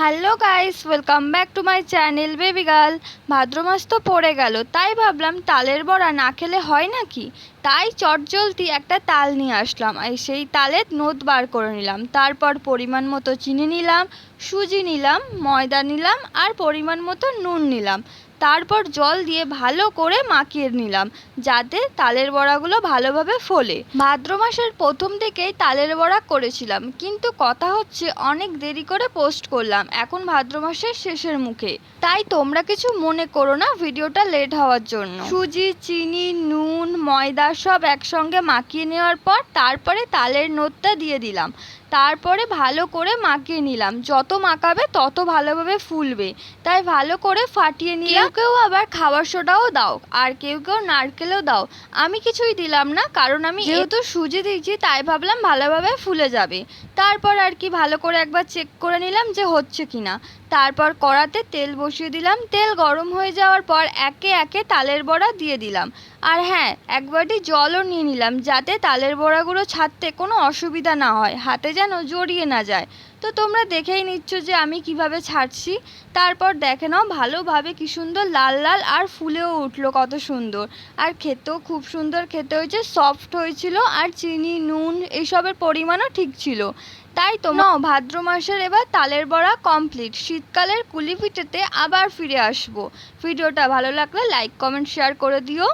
Hello guys welcome back to my channel baby girl Bhadra মাস তো পড়ে গেল, তাই ভাবলাম তালের বড়া না খেলে হয় নাকি? তাই চটজলদি একটা তাল নিয়ে আসলাম। আর সেই তালের নোদ বার করে নিলাম। তারপর পরিমাণ মতো চিনি নিলাম সুজি নিলাম, ময়দা নিলাম আর পরিমাণ মতো নুন নিলাম। তারপর জল দিয়ে ভালো করে মাখিয়ে নিলাম, যাতে তালের বড়াগুলো ভালোভাবে ফোলে। ভাদ্র মাসের প্রথম থেকেই তালের বড়া করেছিলাম, কিন্তু কথা হচ্ছে অনেক দেরি করে পোস্ট করলাম, এখন ভাদ্র মাসের শেষের মুখে। তাই তোমরা কিছু মনে করো না ভিডিওটা লেট হওয়ার জন্য। সুজি, চিনি, নুন, ময়দা সব একসঙ্গে মাখিয়ে নেওয়ার পর তারপরে তালের নোটটা দিয়ে দিলাম। তারপরে ভালো করে মাখিয়ে নিলাম। যত মাখাবে তত ভালোভাবে ফুলবে। তাই ভালো করে ফাটিয়ে নিলাম। কেউ আবার খাবার সোডাও দাও আর কেউ কেউ নারকেলও দাও। আমি কিছুই দিলাম না কারণ আমি যেহেতু সুজি দিয়েছি তাই ভাবলাম ভালোভাবে ফুলে যাবে। তারপর আর কি ভালো করে একবার চেক করে নিলাম যে হচ্ছে কিনা। তারপর কড়াতে তেল বসিয়ে দিলাম। তেল গরম হয়ে যাওয়ার পর একে একে তালের বড়া দিয়ে দিলাম। আর হ্যাঁ একবারটি জলও নিয়ে নিলাম যাতে তালের বড়াগুলো ছাড়তে কোনো অসুবিধা না হয়। হাতে যেন জড়িয়ে না যায়। তো তোমরা দেখেই নিচ্ছ যে আমি কীভাবে ছাড়ছি। তারপর দেখে নাও ভালোভাবে কি সুন্দর লাল লাল আর ফুলেও উঠল কত সুন্দর। আর খেতেও খুব সুন্দর, খেতে হয়েছে সফট হয়েছিল আর চিনি, নুন এইসবের পরিমাণও ঠিক ছিল। তাই তোমরা ভাদ্র মাসের এবার তালের বড়া কমপ্লিট শীতকালের কুলি পিঠেতে আবার ফিরে আসব। ভিডিওটা ভালো লাগলে লাইক কমেন্ট শেয়ার করে দিও।